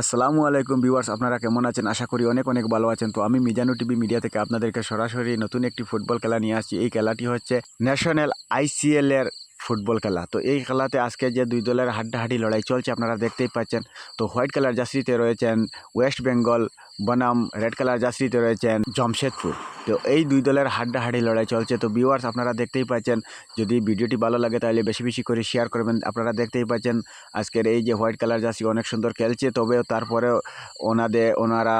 আসসালামু আলাইকুম ভিউয়ার্স, আপনারা কেমন আছেন? আশা করি অনেক অনেক ভালো আছেন। তো আমি মিজানু টিভি মিডিয়া থেকে আপনাদেরকে সরাসরি নতুন একটি ফুটবল খেলা নিয়ে আসছি। এই খেলাটি হচ্ছে ন্যাশনাল আইসিএল এর ফুটবল খেলা। তো এই খেলাতে আজকে যে দুই দলের হাড্ডাহাড্ডি লড়াই চলছে, আপনারা দেখতেই পাচ্ছেন। তো হোয়াইট কালার জার্সিতে রয়েছেন ওয়েস্ট বেঙ্গল, বনাম, রেড কালার জার্সিতে রয়েছেন জামশেদপুর। তো এই দুই দলের হাড্ডাহাড্ডি লড়াই চলছে। তো ভিউয়ার্স আপনারা দেখতেই পাচ্ছেন, যদি ভিডিওটি ভালো লাগে তাহলে বেশি বেশি করে শেয়ার করবেন। আপনারা দেখতেই পাচ্ছেন, আজকের এই যে হোয়াইট কালার জার্সি অনেক সুন্দর খেলছে। তবে তারপরেও ওনাদের ওনারা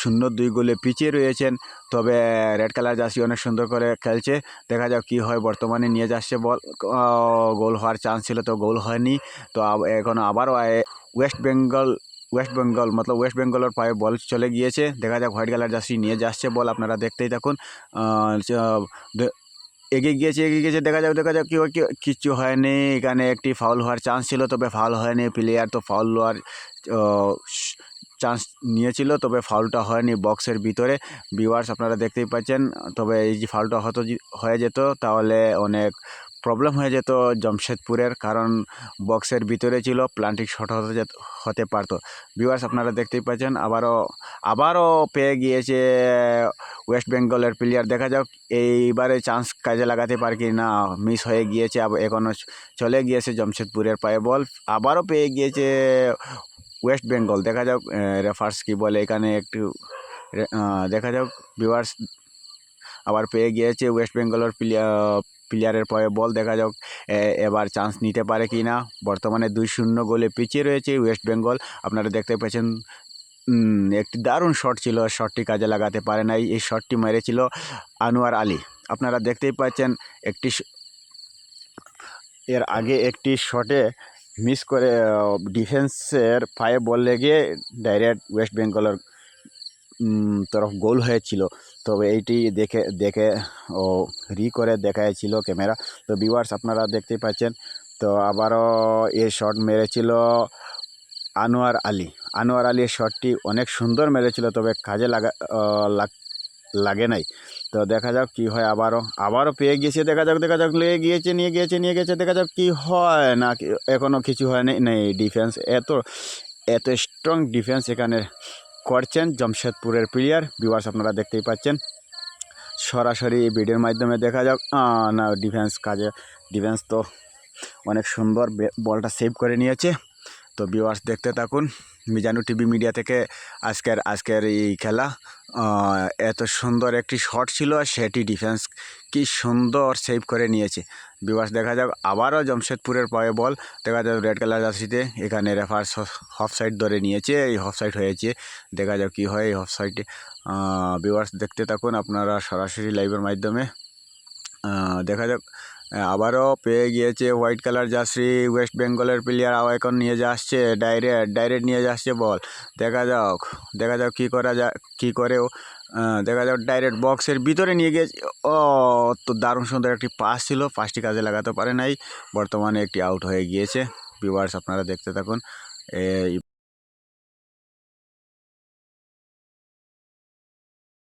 শূন্য দুই গোলে পিছিয়ে রয়েছেন। তবে রেড কালার জার্সি অনেক সুন্দর করে খেলছে। দেখা যাক কী হয় বর্তমানে নিয়ে যাচ্ছে বল। গোল হওয়ার চান্স ছিল তো গোল হয়নি। তো এখন আবারও ওয়েস্ট বেঙ্গল ওয়েস্ট বেঙ্গল মতলব ওয়েস্ট বেঙ্গলের পায়ে বল চলে গিয়েছে। দেখা যাক হোয়াইট কালার জার্সি নিয়ে যাচ্ছে বল আপনারা দেখতেই থাকুন। এগিয়ে গিয়েছে এগিয়ে গিয়েছে। দেখা যাক দেখা যাক কি হয়, কি- কিচ্ছু হয়নি। এখানে একটি ফাউল হওয়ার চান্স ছিল তবে ফাউল হয়নি। প্লেয়ার তো ফাউল হওয়ার চান্স নিয়েছিল, তবে ফাউলটা হয়নি বক্সের ভিতরে। ভিউয়ার্স আপনারা দেখতেই পাচ্ছেন, তবে এই যে ফাউলটা হতো হয়ে যেত, তাহলে অনেক প্রবলেম হয়ে যেত জামশেদপুরের, কারণ বক্সের ভিতরে ছিল প্লান্টিক শট হতে হতে পারতো। ভিউয়ার্স আপনারা দেখতেই পাচ্ছেন, আবারও আবারও পেয়ে গিয়েছে ওয়েস্ট বেঙ্গলের প্লেয়ার দেখা যাক, এইবারে চান্স কাজে লাগাতে পারে কি না মিস হয়ে গিয়েছে এখনও চলে গিয়েছে জামশেদপুরের পায়ে বল আবারও পেয়ে গিয়েছে ওয়েস্ট বেঙ্গল দেখা যাক রেফার্স কি বলে এখানে একটু দেখা যাক ভিউয়ার্স আবার পেয়ে গিয়েছে ওয়েস্ট বেঙ্গলের প্লেয়ার প্লেয়ারের পরে বল দেখা যাক এবার চান্স নিতে পারে কি না। বর্তমানে দুই শূন্য গোলে পিছিয়ে রয়েছে ওয়েস্ট বেঙ্গল আপনারা দেখতে পাচ্ছেন উম, একটি দারুণ শট ছিল শটটি কাজে লাগাতে পারে নাই এই শটটি মেরেছিল আনোয়ার আলী। আপনারা দেখতেই পাচ্ছেন একটি এর আগে একটি শটে মিস করে ডিফেন্সের পায়ে বল লেগে ডাইরেক্ট ওয়েস্ট বেঙ্গলের তরফ গোল হয়েছিল। তবে এইটি দেখে দেখে, ও, রি করে দেখাইছিল ক্যামেরা তো ভিউয়ার্স আপনারা দেখতে পাচ্ছেন, তো আবারও এই শট মেরেছিল আনোয়ার আলী। আনোয়ার আলীর শটটি অনেক সুন্দর মেরেছিল, তবে কাজে লাগা লাগ- নাই। তো দেখা যাক কি হয় আবারও আবারও পেয়ে গিয়েছে, দেখা যাক দেখা যাক লেগে গিয়েছে, নিয়ে গিয়েছে, নিয়ে গেছে দেখা যাক কি হয় না এখনও কিছু হয়নি নেই ডিফেন্স এত এত স্ট্রং ডিফেন্স এখানে করছেন জামশেদপুরের প্লেয়ার ভিউয়ার্স আপনারা দেখতেই পাচ্ছেন। সরাসরি ভিডিওর মাধ্যমে দেখা যাক না ডিফেন্স কাজে ডিফেন্স তো অনেক সুন্দর বলটা সেভ করে নিয়েছে। তো ভিউয়ার্স দেখতে থাকুন। মিজানু টিভি মিডিয়া থেকে আজকের আজকের এই খেলা। এত সুন্দর একটি শট ছিল সেটি ডিফেন্স কি সুন্দর সেভ করে নিয়েছে। ভিউয়ার্স দেখা যাক, আবারও জামশেদপুরের পায়ে বল দেখা যাক রেড কালার জার্সিতে এখানে রেফার হফ সাইড ধরে নিয়েছে, এই হফ সাইড হয়েছে, দেখা যাক কী হয় এই হফ সাইডে ভিউয়ার্স দেখতে থাকুন আপনারা সরাসরি লাইভের মাধ্যমে। দেখা যাক আবারও পেয়ে গিয়েছে হোয়াইট কালার জার্সি, ওয়েস্ট বেঙ্গলের প্লেয়ার আবার এখন নিয়ে যাচ্ছে, ডাইরেক্ট ডাইরেক্ট নিয়ে যাচ্ছে বল। দেখা যাক দেখা যাক কী করা যা কী করেও দেখা যাক ডাইরেক্ট বক্সের ভিতরে নিয়ে গিয়েছে। ও, তো দারুণ সুন্দর একটি পাস ছিল পাসটি কাজে লাগাতে পারে নাই। বর্তমানে একটি আউট হয়ে গিয়েছে। ভিউয়ার্স আপনারা দেখতে থাকুন। এই